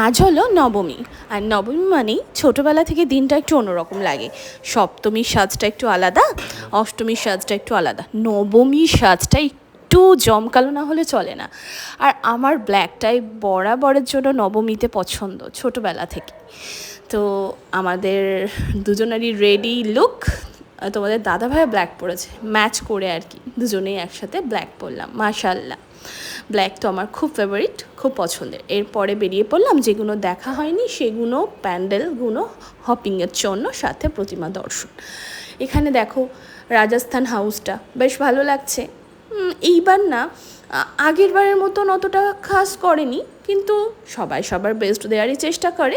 আজ হলো নবমী। আর নবমী মানেই ছোটোবেলা থেকে দিনটা একটু অন্যরকম লাগে। সপ্তমীর সাজটা একটু আলাদা, অষ্টমীর সাজটা একটু আলাদা। নবমীর সাজটা একটু জমকালো না হলে চলে না। আর আমার ব্ল্যাকটাই বরাবরের জন্য নবমীতে পছন্দ, ছোটোবেলা থেকে তো আমাদের দুজনেরই রেডি লুক তোমাদের দাদাভাই ব্ল্যাক পরেছে। ম্যাচ করে আর কি, দুজনেই একসাথে ব্ল্যাক পরলাম মাশাল্লাহ ব্ল্যাক তো আমার খুব ফেভারিট খুব পছন্দের। এরপরে বেরিয়ে পড়লাম যেগুলো দেখা হয়নি সেগুলো প্যান্ডেলগুলো হপিংয়ের জন্য, সাথে প্রতিমা দর্শন। এখানে দেখো রাজস্থান হাউসটা বেশ ভালো লাগছে। এইবার না আগের বারের মতন অতটা খাস করেনি, কিন্তু সবাই সবার বেস্ট দেওয়ারই চেষ্টা করে।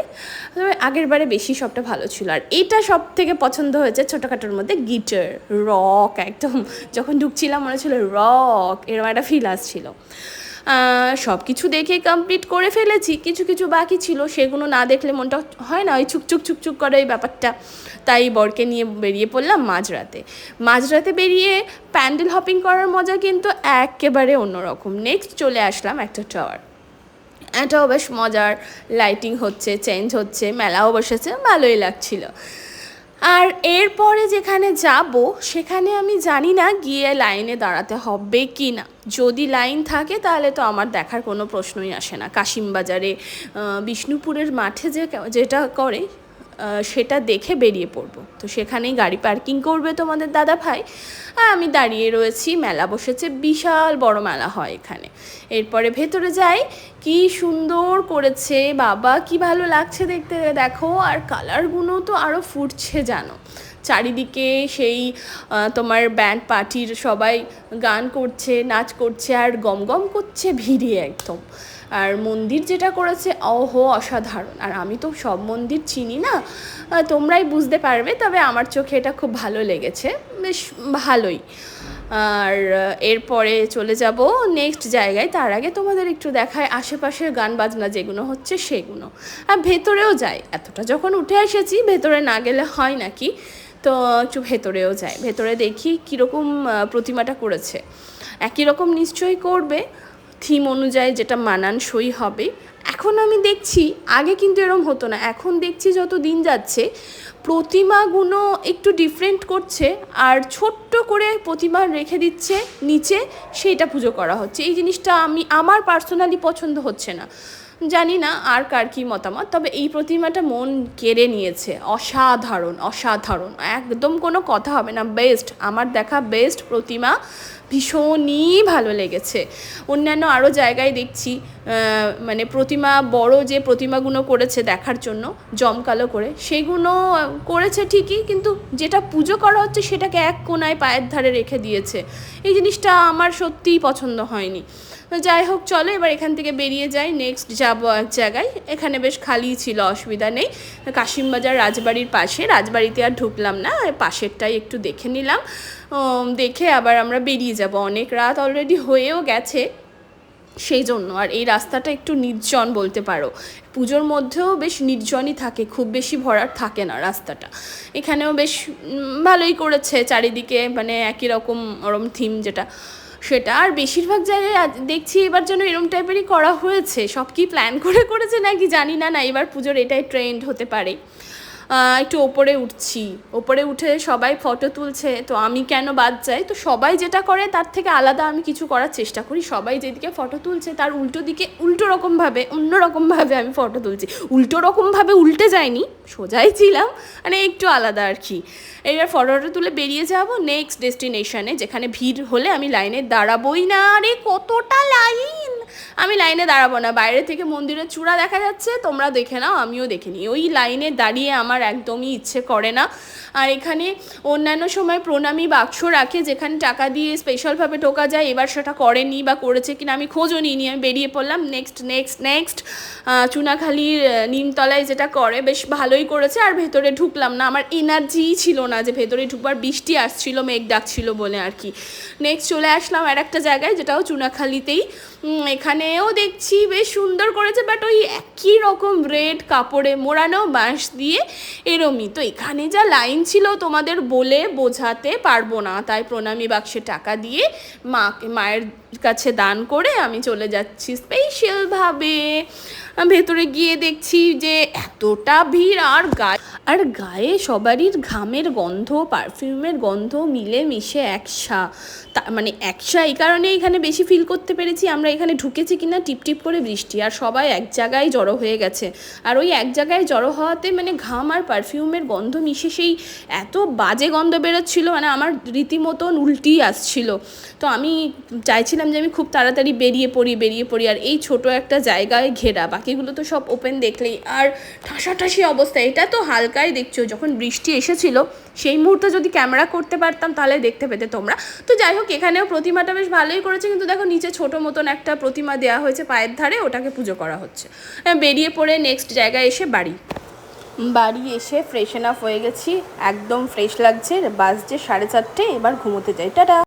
তবে আগের বারে বেশি সবটা ভালো ছিল। আর এটা সব থেকে পছন্দ হয়েছে ছোটোখাটোর মধ্যে গিটার রক একদম যখন ঢুকছিলাম মনে ছিল রক এরকম একটা ফিল আসছিল। সব কিছু দেখে কমপ্লিট করে ফেলেছি। কিছু কিছু বাকি ছিল, সেগুলো না দেখলে মনটা হয় না, ওই চুকচুক চুকচুক করে ওই ব্যাপারটা। তাই বরকে নিয়ে বেরিয়ে পড়লাম মাঝরাতে। মাঝরাতে বেরিয়ে প্যান্ডেল হপিং করার মজা কিন্তু একেবারে অন্যরকম। নেক্সট চলে আসলাম একটা টাওয়ার এটাও বেশ মজার। লাইটিং হচ্ছে চেঞ্জ হচ্ছে, মেলাও বসেছে, ভালোই লাগছিল। আর এরপরে যেখানে যাব, সেখানে আমি জানি না গিয়ে লাইনে দাঁড়াতে হবে কি না। যদি লাইন থাকে, তাহলে তো আমার দেখার কোনো প্রশ্নই আসে না। কাশিমবাজারে বিষ্ণুপুরের মাঠে যে যেটা করে সেটা দেখে বেরিয়ে পড়ব। তো সেখানেই গাড়ি পার্কিং করবে তোমাদের দাদা ভাই। আমি দাঁড়িয়ে রয়েছি, মেলা বসেছে, বিশাল বড় মেলা হয় এখানে। এরপরে ভেতরে যাই, কি সুন্দর করেছে, বাবা, কি ভালো লাগছে দেখতে, দেখো, আর কালারগুলো তো আরও ফুটছে, জানো। চারিদিকে সেই তোমার ব্যান্ড পার্টির সবাই গান করছে, নাচ করছে, আর গম গম করছে ভিড়ে একদম। আর মন্দির যেটা করেছে, অহো, অসাধারণ। আর আমি তো সব মন্দির চিনি না তোমরাই বুঝতে পারবে, তবে আমার চোখে এটা খুব ভালো লেগেছে। বেশ ভালোই। আর এরপরে চলে যাব নেক্সট জায়গায়। তার আগে তোমাদের একটু দেখায় আশেপাশের গান বাজনা, যেগুলো হচ্ছে সেগুলো। আর ভেতরেও যাই। এতটা যখন উঠে এসেছি, ভেতরে না গেলে হয় নাকি? তো একটু ভেতরেও যাই। ভেতরে দেখি কীরকম প্রতিমাটা করেছে। একই রকম নিশ্চয়ই করবে। থিম অনুযায়ী যেটা মানানসই হবে। এখন আমি দেখছি, আগে কিন্তু এরম হতো না। এখন দেখছি যত দিন যাচ্ছে, প্রতিমাগুলো একটু ডিফারেন্ট করছে আর ছোট্ট করে প্রতিমা রেখে দিচ্ছে, নিচে সেইটা পুজো করা হচ্ছে। এই জিনিসটা আমি, আমার পার্সোনালি পছন্দ হচ্ছে না। জানি না আর কার কী মতামত, তবে এই প্রতিমাটা মন কেড়ে নিয়েছে। অসাধারণ অসাধারণ। একদম কোনো কথা হবে না। বেস্ট আমার দেখা বেস্ট প্রতিমা ভীষণই ভালো লেগেছে। অন্যান্য আরও জায়গায় দেখছি মানে প্রতিমা, বড় যে প্রতিমাগুলো করেছে দেখার জন্য, জমকালো করে, সেগুলো করেছে ঠিকই, কিন্তু যেটা পুজো করা হচ্ছে সেটাকে এক কোনায় পায়ের ধারে রেখে দিয়েছে। এই জিনিসটা আমার সত্যিই পছন্দ হয়নি। যাই হোক, চলো এবার এখান থেকে বেরিয়ে যাই নেক্সট যাব এক জায়গায়। এখানে বেশ খালি ছিল, অসুবিধা নেই। কাশিমবাজার রাজবাড়ির পাশে, রাজবাড়িতে আর ঢুকলাম না পাশেরটাই একটু দেখে নিলাম। দেখে আবার আমরা বেরিয়ে যাব। অনেক রাত অলরেডি হয়েও গেছে। সেই জন্য আর এই রাস্তাটা একটু নির্জন বলতে পারো। পুজোর মধ্যেও বেশ নির্জনই থাকে, খুব বেশি ভরার থাকে না রাস্তাটা। এখানেও বেশ ভালোই করেছে চারিদিকে মানে একই রকম ওরম থিম যেটা। সেটা আর বেশিরভাগ জায়গায় দেখছি এবার যেন এরম টাইপেরই করা হয়েছে। সব কি প্ল্যান করে করেছে নাকি জানি না না এবার পুজোর এটাই ট্রেন্ড হতে পারে। একটু ওপরে উঠছি। ওপরে উঠে সবাই ফটো তুলছে, তো আমি কেন বাদ যাই? তো সবাই যেটা করে তার থেকে আলাদা আমি কিছু করার চেষ্টা করি। সবাই যেদিকে ফটো তুলছে তার উল্টো দিকে উল্টো রকমভাবে অন্য রকমভাবে আমি ফটো তুলছি। উল্টো রকমভাবে উল্টে যায়নি, সোজাই ছিলাম মানে একটু আলাদা আর কি। এবার ফটোটা তুলে বেরিয়ে যাব নেক্সট ডেস্টিনেশনে যেখানে ভিড় হলে আমি লাইনে দাঁড়াবোই না। আরে কতটা লাইন আমি লাইনে দাঁড়াবো না। বাইরে থেকে মন্দিরের চূড়া দেখা যাচ্ছে, তোমরা দেখে নাও, আমিও দেখে নিই। ওই লাইনে দাঁড়িয়ে আমার একদমই ইচ্ছে করে না। আর এখানে অন্যান্য সময় প্রণামী বাক্স রাখে, যেখানে টাকা দিয়ে স্পেশালভাবে টোকা যায়, এবার সেটা করেনি বা করেছে কিনা আমি খোঁজও নিইনি, আমি বেরিয়ে পড়লাম নেক্সট নেক্সট নেক্সট চুনাখালির নিমতলায় যেটা করে, বেশ ভালোই করেছে, আর ভেতরে ঢুকলাম না। আমার এনার্জিই ছিল না যে ভেতরে ঢুকবার, বৃষ্টি আসছিল, মেঘ ডাকছিল বলে আর কি। নেক্সট চলে আসলাম আর একটা জায়গায়, যেটাও চুনাখালিতেই। এখানেও দেখছি বেশ সুন্দর করেছে বাট ওই একই রকম রেড কাপড়ে মোড়ানো বাঁশ দিয়ে এরমই। তো এখানে যা লাইন ছিল তোমাদের বলে বোঝাতে পারব না। তাই প্রণামী বাক্সে টাকা দিয়ে মাকে, মায়ের কাছে দান করে আমি চলে যাচ্ছি স্পেশালভাবে ভেতরে গিয়ে দেখছি যে এতটা ভিড় আর গায়ে আর গায়ে সবারই ঘামের গন্ধ পারফিউমের গন্ধ মিলে মিশে একসা। তা মানে একসা এই কারণে এখানে বেশি ফিল করতে পেরেছি। আমরা এখানে ঢুকেছি কিনা টিপ টিপ করে বৃষ্টি। আর সবাই এক জায়গায় জড়ো হয়ে গেছে। আর ওই এক জায়গায় জড়ো হওয়াতে মানে ঘাম আর পারফিউমের গন্ধ মিশে সেই এত বাজে গন্ধ বেরোচ্ছিল মানে আমার রীতিমতন উল্টি আসছিল। তো আমি চাইছিলাম যে আমি খুব তাড়াতাড়ি বেরিয়ে পড়ি বেরিয়ে পড়ি। আর এই ছোট একটা জায়গায় ঘেরা। বাকিগুলো তো সব ওপেন দেখলেই। আর ঠাসাঠাসি অবস্থা। এটা তো হালকাই দেখছ যখন বৃষ্টি এসেছিল সেই মুহূর্তে যদি ক্যামেরা করতে পারতাম তাহলে দেখতে পেতে তোমরা। তো যাই হোক এখানেও প্রতিমাটা বেশ ভালোই করেছে কিন্তু দেখো নিচে ছোট মতন একটা প্রতিমা দেওয়া হয়েছে পায়ের ধারে ওটাকে পুজো করা হচ্ছে। হ্যাঁ, বেরিয়ে পড়ে নেক্সট জায়গায় এসে বাড়ি। বাড়ি এসে ফ্রেশন আপ হয়ে গেছি একদম ফ্রেশ লাগছে বাজছে সাড়ে চারটে এবার ঘুমোতে যাই। টাটা!